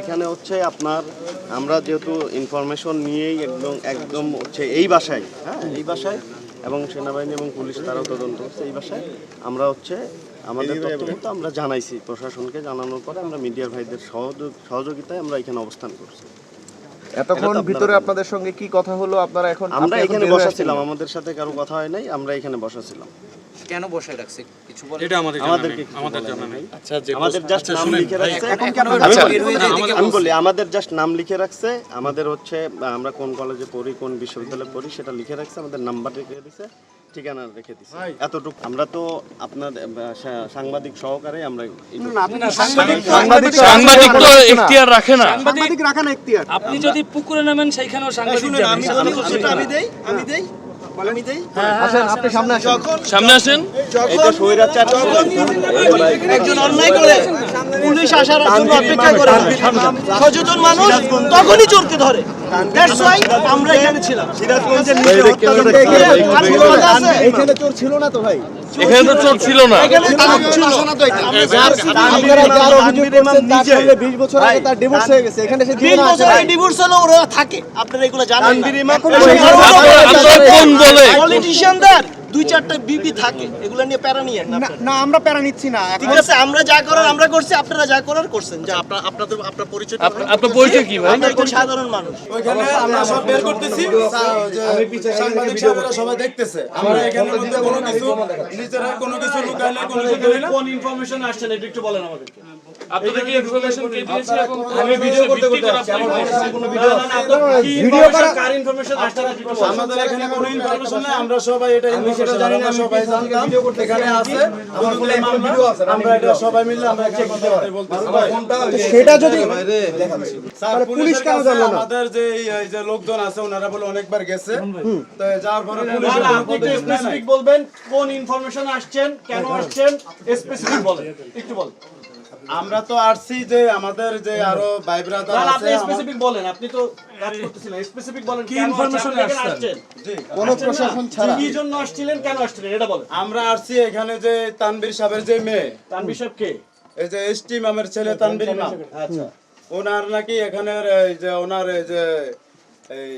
এখানে হচ্ছে আপনার আমরা যেহেতু ইনফরমেশন নিয়েই একদম একদম হচ্ছে এই বাসায় হ্যাঁ এই বাসায় এবং সেনাবাহিনী এবং পুলিশ তারাও তদন্ত করছে এই বাসায়। আমরা হচ্ছে আমাদের তথ্য আমরা জানাইছি প্রশাসনকে জানানোর পরে আমরা মিডিয়ার ভাইদের সহযোগ সহযোগিতায় আমরা এখানে অবস্থান করছি। এতক্ষণ ভিতরে আপনাদের সঙ্গে কি কথা হলো? আপনারা এখন আমরা এখানে বসা ছিলাম আমাদের সাথে কারও কথা হয় নাই আমরা এখানে বসা ছিলাম। কেন বসে রাখছে? কিছু বলে এটা আমাদের আমাদেরকে আমাদের জানা নেই। আচ্ছা যে আমাদের জাস্ট নাম লিখে রাখছে। এখন কেন আমি আচ্ছা, বলি, আমাদের জাস্ট নাম লিখে রাখছে আমাদের হচ্ছে আমরা কোন কলেজে পড়ি কোন বিশ্ববিদ্যালয়ে পড়ি সেটা লিখে রাখছে আমাদের নাম্বার লিখে দিছে। ঠিকানা রেখে দিছে। এতটুকু আমরা তো আপনার সাংবাদিক সহকারে আমরা সাংবাদিক সাংবাদিক তো। এখতিয়ার রাখে না। সাংবাদিক রাখা না এখতিয়ার। আপনি যদি পুকুরে নামেন সেইখানেও সাংবাদিক আমি বলি সেটা আমি দেই আমি দেই। আমি আসেন আপনি সামনে আসেন। সামনে আসেন। এটা একজন অন্যায় করে পুলিশ আসার জন্য অপেক্ষা করে সচেতন মানুষ তখনই চোরকে ধরে। That's why আমরা এখানে ছিলাম। সিরাজগঞ্জের নিচে হত্যাকাণ্ড আজকে কথা আছে? এখানে চোর ছিল না তো ভাই? এখানে তো চোর ছিল না। এখানে তার ছিল। আপনারা যার অভিযোগ করছেন তার সঙ্গে 20 বছর আগে তার ডিভোর্স হয়ে গেছে। এখানে সে বিশ জীবনে আছে। বছর ডিভোর্স হলো ওরা থাকে। আপনারা এগুলো জানেন কোন বলে পলিটিশিয়ানদের দুই চারটা বিবি থাকে এগুলো নিয়ে প্যারা নিয়ে না আমরা প্যারা নিচ্ছি না ঠিক আছে আমরা যা করার আমরা করছি আপনারা যা করার করছেন। যা আপনার আপনাদের আপনার পরিচয় আপনার পরিচয় কি ভাই? আমরা একজন সাধারণ মানুষ। ওইখানে আমরা সব বের করতেছি। যে সাংবাদিক সাহেবরা সবাই দেখতেছে। আমরা এখানে মধ্যে কোনো কিছু নিজেরা কোনো কিছু লুকাই না কোনো কিছু কোন ইনফরমেশন আসছে এটা একটু বলেন আমাদেরকে। আপনাদের কি ইনফরমেশন কে দিয়েছে এবং আমি ভিডিও করতে করতে ভিডিও ভিডিও করা কার ইনফরমেশন আসছে না। আমাদের এখানে কোনো ইনফরমেশন নাই? আমরা সবাই এটা ইনফরমেশন জানি না সবাই জানতাম। এখানে আছে আমার ফোনে ভিডিও আছে আমরা এটা সবাই মিলে আমরা বলতেছি। আমার ফোনটা সেটা যদি স্যার পুলিশ কেন জানলো আমাদের যে এই যে লোকজন আছে ওনারা বলে অনেকবার গেছে। তো যার পরে পুলিশ না, না, আপনি একটু স্পেসিফিক বলবেন কোন ইনফরমেশন আসছেন কেন আসছেন স্পেসিফিক বলেন একটু বলেন। আমরা তো আসছি যে আমাদের যে আরও ভাই ব্রাদার আছে আপনি স্পেসিফিক বলেন আপনি তো কাজ করতেছিলেন। স্পেসিফিক বলেন কি ইনফরমেশন আসছেন? কোন প্রশাসন ছাড়া। কি জন্য আসছিলেন কেন আসছিলেন? এটা বলেন। আমরা আসছি এখানে যে তানবীর সাহেবের যে মেয়ে। তানভীর সাহেব কে? এই যে এসটি ইমামের ছেলে তানবীর ইমাম আচ্ছা। ওনার নাকি এখানে এই যে ওনার এই যে এই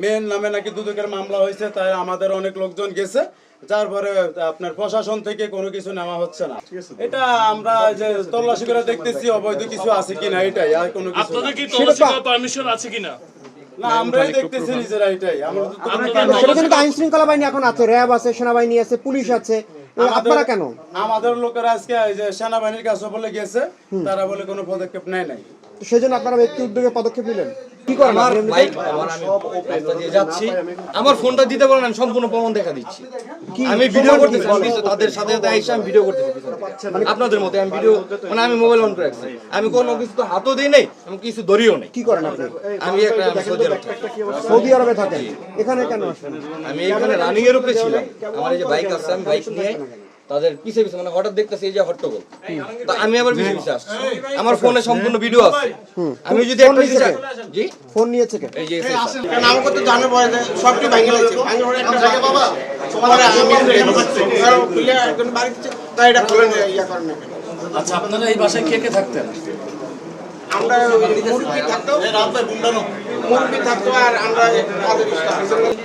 মেয়ের নামে নাকি দুদকের মামলা হয়েছে তাই আমাদের অনেক লোকজন গেছে। যার পরে আপনার প্রশাসন থেকে কোনো কিছু নেওয়া হচ্ছে না। এটা আমরা যে তল্লাশি করে দেখতেছি অবৈধ কিছু আছে কিনা এটাই আর কোনো কিছু আপনাদের কি তল্লাশি করার পারমিশন আছে কিনা? না আমরাই দেখতেছি নিজেরা এটাই। আমরা সেটা কিন্তু আইন শৃঙ্খলা বাহিনী এখন আছে র্যাব আছে সেনাবাহিনী আছে পুলিশ আছে। আপনারা কেন? আমাদের লোকেরা আজকে সেনাবাহিনীর কাছে বলে গেছে তারা বলে কোনো পদক্ষেপ নেয় নাই। সেজন্য আপনারা ব্যক্তি উদ্যোগে পদক্ষেপ নিলেন। কি করেন আমার বাইক আমার সব রাস্তা দিয়ে যাচ্ছি। আমার ফোনটা দিতে বলেন আমি সম্পূর্ণ প্রমাণ দেখা দিচ্ছি। আমি ভিডিও করতেছি তাদের সাথে সাথে আইসা আমি ভিডিও করতেছি পিছনে। আপনাদের মতে আমি ভিডিও মানে আমি মোবাইল অন করে রাখছি আমি কোনো কিছু তো হাতও দিই নাই আমি কিছু ধরিও নাই। কি করেন আপনি? আমি একটা সৌদি আরব সৌদি আরবে থাকেন। এখানে কেন আসেন? আমি এখানে রানিং এর উপরে ছিলাম। আমার এই যে বাইক আছে আমি বাইক নিয়ে তাদের পিছে পিছে মানে হঠাৎ দেখতেছি এই যে হট্টগোল। তা আমি আবার পিছে পিছে আসছি আমার ফোনে সম্পূর্ণ ভিডিও আছে। আমি যদি একটা নিচে জিনিস- জি? ফোন নিয়েছে কে? এই যে কারণ আমাকে তো জানার পরে সবটি ভাঙে লাগছে ভাঙে পরে একটা জায়গা বাবা। পরে আমি আর খুলে একজন বাড়ি দিচ্ছে তাই এটা খুলে নিয়ে ইয়া করেন? আচ্ছা আপনারা এই বাসায় কে কে থাকতেন? আমরা মুরগি থাকতো। মুরগি থাকতো আর আমরা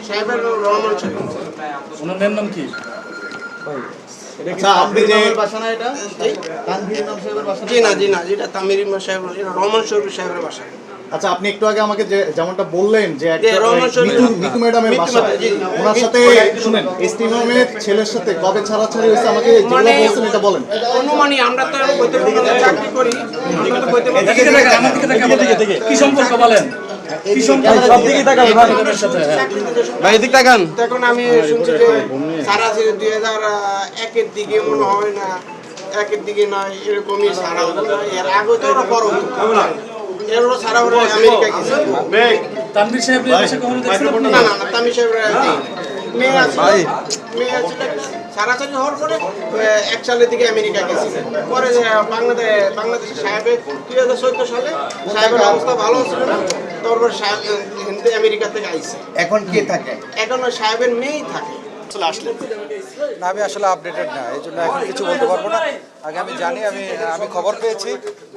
সাহেবের রহমান সাহেব ওনার নাম কি? আচ্ছা আপনি যে জি না জি না যেটা তামির ইমাম সাহেব এটা রহমান শরীফ সাহেবের বাসা। আচ্ছা আপনি একটু আগে আমাকে যে যেমনটা বললেন যে মিতু ম্যাডামের বাসা। ওনার সাথে শুনেন। এসটি ছেলের সাথে কবে ছাড়াছাড়ি হয়েছে আমাকে যেগুলো মানে বলছেন এটা বলেন। অনুমানি আমরা তো চাকরি করি আমরা তো। কি সম্পর্ক বলেন? কি সম্পর্ক? সব দিকে তাকান আপনাদের সাথে। ভাই এদিক তাকান। তখন আমি শুনছি যে সারা দুই হাজার একের দিকে মনে হয় না একের দিকে নয় এরকমই সারা এর আগে তো বড় হতো। এর সারা আমেরিকা গেছে তানভীর সাহেব? না না মেয়ে আছে মেয়ে আছে সারাসারি হওয়ার পরে এক সালের দিকে আমেরিকা গেছে। পরে বাংলাদেশ বাংলাদেশের সাহেবের দুই হাজার চোদ্দ সালে সাহেবের অবস্থা ভালো ছিল না তারপর সাহেব হিন্দি আমেরিকা থেকে আইসে। এখন কে থাকে? এখন সাহেবের মেয়েই থাকে। আসলে আসলেন? না আমি আসলে আপডেটেড না এই জন্য এখন কিছু বলতে পারব না। আগে আমি জানি আমি আমি খবর পেয়েছি।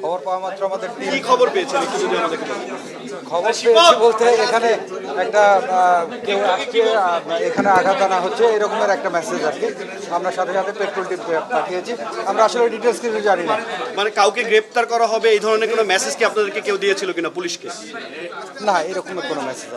খবর পাওয়া মাত্র আমাদের কি খবর পেয়েছেন? একটু যদি আমাদেরকে খবর পেয়েছি বলতে এখানে একটা কেউ আহ, এখানে আঘাত আনা হচ্ছে এরকমের একটা মেসেজ আর কি। আমরা সাথে সাথে পেট্রোল টিম পাঠিয়েছি। আমরা আসলে ডিটেলস কিছু জানি না। মানে কাউকে গ্রেপ্তার করা হবে এই ধরনের কোনো মেসেজ কি আপনাদেরকে কেউ দিয়েছিল কিনা পুলিশকে? না এরকমের কোনো মেসেজ।